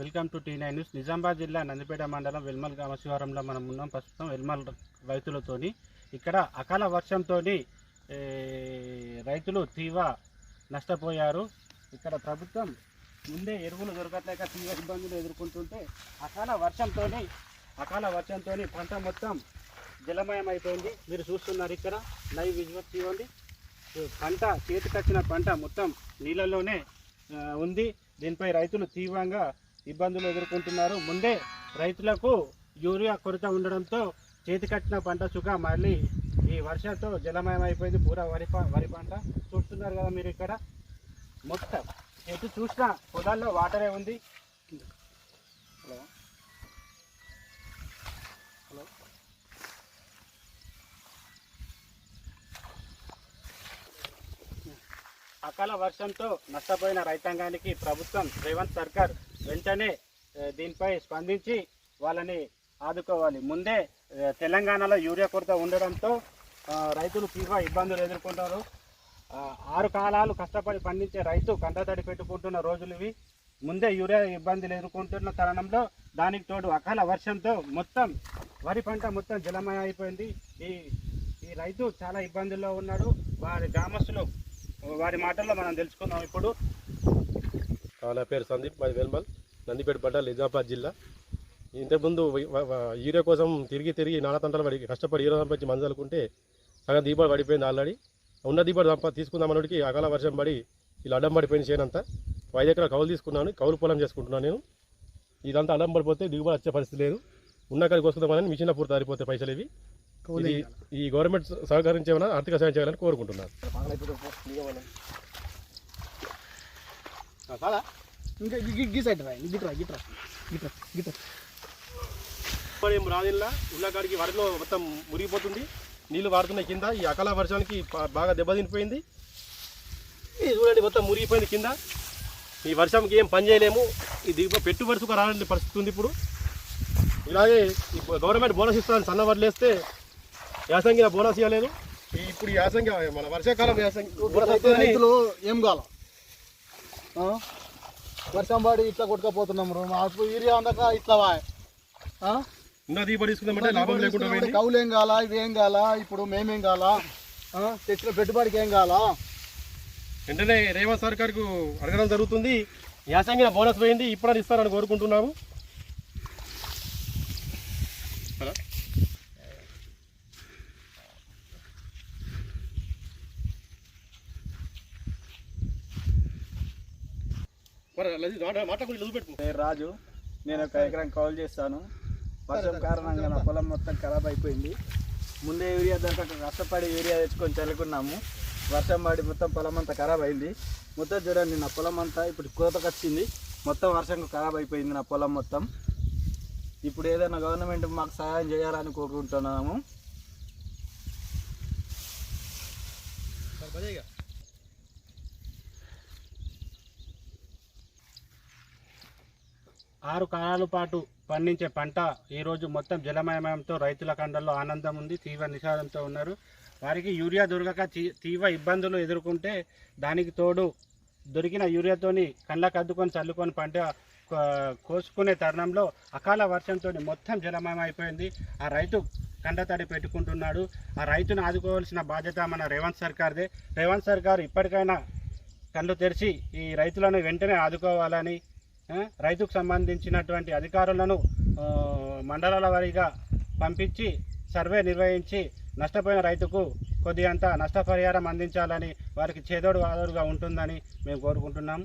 Welcome to T nine news. Nizamabad జిల్లా నందిపేట మండలం వెల్మల్ గ్రామ శివారంలో మనం ఉన్నాం. ప్రస్తుతం వెల్మల్ రైతులతోని ఇక్కడ అకాల వర్షంతో రైతులు తీవ్ర నష్టపోయారు. ఇక్కడ ప్రభుత్వం ముందే ఎరువులు దొరకట్లేక తీవ్ర ఇబ్బందులు ఎదుర్కొంటుంటే అకాల వర్షంతో అకాల వర్షంతో పంట మొత్తం జలమయం అయిపోయింది మీరు చూస్తున్నారు ఇక్కడ లైవ్ విజువల్ ఇవ్వండి. పంట చేతికొచ్చిన పంట మొత్తం నీళ్ళలోనే ఉంది. దీనిపై రైతులు తీవ్రంగా ఇబ్బందులు ఎదుర్కొంటున్నారు. ముందే రైతులకు యూరియా కొరత ఉండడంతో చేతికట్టిన పంట చుక్క మళ్ళీ ఈ వర్షంతో జలమయం అయిపోయింది. పూరా వరి వరి పంట. చూస్తున్నారు కదా మీరు ఇక్కడ. మొత్తం ఎటు చూసినా పొలాల్లో వాటరే ఉంది. హలో. హలో. అకాల వర్షంతో నష్టపోయిన రైతాంగానికి ప్రభుత్వం రేవంత్ సర్కార్ వెంటనే దీనిపై స్పందించి వాళ్ళని ఆదుకోవాలి. ముందే తెలంగాణలో యూరియా కొరత ఉండడంతో రైతులు తీవ్ర ఇబ్బందులు ఎదుర్కొంటారు. ఆరు కాలాలు కష్టపడి పండించే రైతు కంటతడి పెట్టుకుంటున్న రోజులు ఇవి. ముందే యూరియా ఇబ్బందులు ఎదుర్కొంటున్న తరుణంలో దానికి తోడు అకాల వర్షంతో మొత్తం వరి పంట మొత్తం జలమయం అయిపోయింది ఈ ఈ రైతు చాలా ఇబ్బందుల్లో ఉన్నాడు. వారి గ్రామస్తులు వారి మాటల్లో మనం తెలుసుకుందాం ఇప్పుడు. నా పేరు సందీప్ మాది వెల్మల్ నందిపేట పడ్డ నిజామాబాద్ జిల్లా. ఇంతకుముందు యూరియా కోసం తిరిగి తిరిగి నానా తంటాలు పడి కష్టపడి యూరియా సంపాదించి మందలుకుంటే సగం దీపాలు పడిపోయింది ఆల్రెడీ. ఉన్న దీపాలు సంపా తీసుకుందామన్నటికి అకాల వర్షం పడి ఇలా అడ్డం పడిపోయింది చేనంతా ఐదు ఎకరాల కౌలు తీసుకున్నాను కౌలు పొలం చేసుకుంటున్నాను నేను. ఇదంతా అడ్డం పడిపోతే దిగుబడి వచ్చే పరిస్థితి లేదు. ఉన్న కాడికి వస్తుందామని మిషన్ పూర్తి సరిపోతే పైసలు ఇవి. ఈ గవర్నమెంట్ సహకరించేమన్నా ఆర్థిక సాయం చేయాలని కోరుకుంటున్నాను. ఇంకా గి- సైడ్ రా గిట్రా గిట్రా గిట్రా గిట్రా ఇప్పుడు ఏం రాదిల్లా? ఉన్న కాడికి వరిలో మొత్తం మురిగిపోతుంది. నీళ్ళు వాడుతున్నాయి కింద ఈ అకాల వర్షానికి బాగా దెబ్బతినిపోయింది. ఇది చూడండి మొత్తం మురిగిపోయింది కింద. ఈ వర్షంకి ఏం పని చేయలేము. ఈ దిగు పెట్టుబడి సుఖ రాని పరిస్థితి ఉంది ఇప్పుడు. ఇలాగే గవర్నమెంట్ బోనస్ ఇస్తుందని సన్న వడ్లు వేస్తే యాసంగి బోనస్ ఇవ్వలేదు. ఇప్పుడు యాసంగి మన వర్షాకాలం యాసంగి రైతులు ఏం కావాల? వర్షం పడి ఇట్లా కొట్టుకపోతున్నాం మాకు యూరియా అందక ఇట్లా వాయ్. కౌలు ఏం కావాలా? ఇవి ఏం కావాలా? ఇప్పుడు మేమేం కావాలా? ఆ? తెచ్చిన పెట్టుబడికి ఏం కావాలా? వెంటనే రేవంత్ సర్కార్కు అడగడం జరుగుతుంది. యాసంగిన బోనస్ పోయింది. ఇప్పుడు ఇస్తారని కోరుకుంటున్నాము. రాజు నేను ఒక ఎకరం కౌలు చేస్తాను. వర్షం కారణంగా నా పొలం మొత్తం ఖరాబ్ అయిపోయింది. ముందే యూరియా దొరకక కష్టపడి యూరియా తెచ్చుకొని చల్లుకున్నాము. వర్షం పడి మొత్తం పొలం అంతా ఖరాబ్ అయింది. మొత్తం చూడండి నా పొలం అంతా ఇప్పుడు కోతకు వచ్చింది. మొత్తం వర్షంకు ఖరాబ్ అయిపోయింది నా పొలం మొత్తం. ఇప్పుడు ఏదైనా గవర్నమెంట్ మాకు సహాయం చేయాలని కోరుకుంటున్నాము. ఆరు కాలాల పాటు పండించే పంట ఈరోజు మొత్తం జలమయమయంతో రైతుల కండల్లో ఆనందం ఉంది తీవ్ర నిషాదంతో ఉన్నారు. వారికి యూరియా దొరకక తీ- తీవ్ర ఇబ్బందులు ఎదుర్కొంటే దానికి తోడు దొరికిన యూరియాతోని కళ్ళకు అద్దుకొని చల్లుకొని పంట కోసుకునే తరుణంలో అకాల వర్షంతో మొత్తం జలమయం అయిపోయింది ఆ రైతు కండతడి పెట్టుకుంటున్నాడు. ఆ రైతును ఆదుకోవాల్సిన బాధ్యత మన రేవంత్ సర్కార్దే. రేవంత్ సర్కార్ ఇప్పటికైనా కళ్ళు తెరిచి ఈ రైతులను వెంటనే ఆదుకోవాలని రైతుకు సంబంధించినటువంటి అధికారులను మండలాల వారీగా పంపించి సర్వే నిర్వహించి నష్టపోయిన రైతుకు కొద్దిగంత నష్టపరిహారం అందించాలని వారికి చేదోడు వాదోడుగా ఉంటుందని మేము కోరుకుంటున్నాం.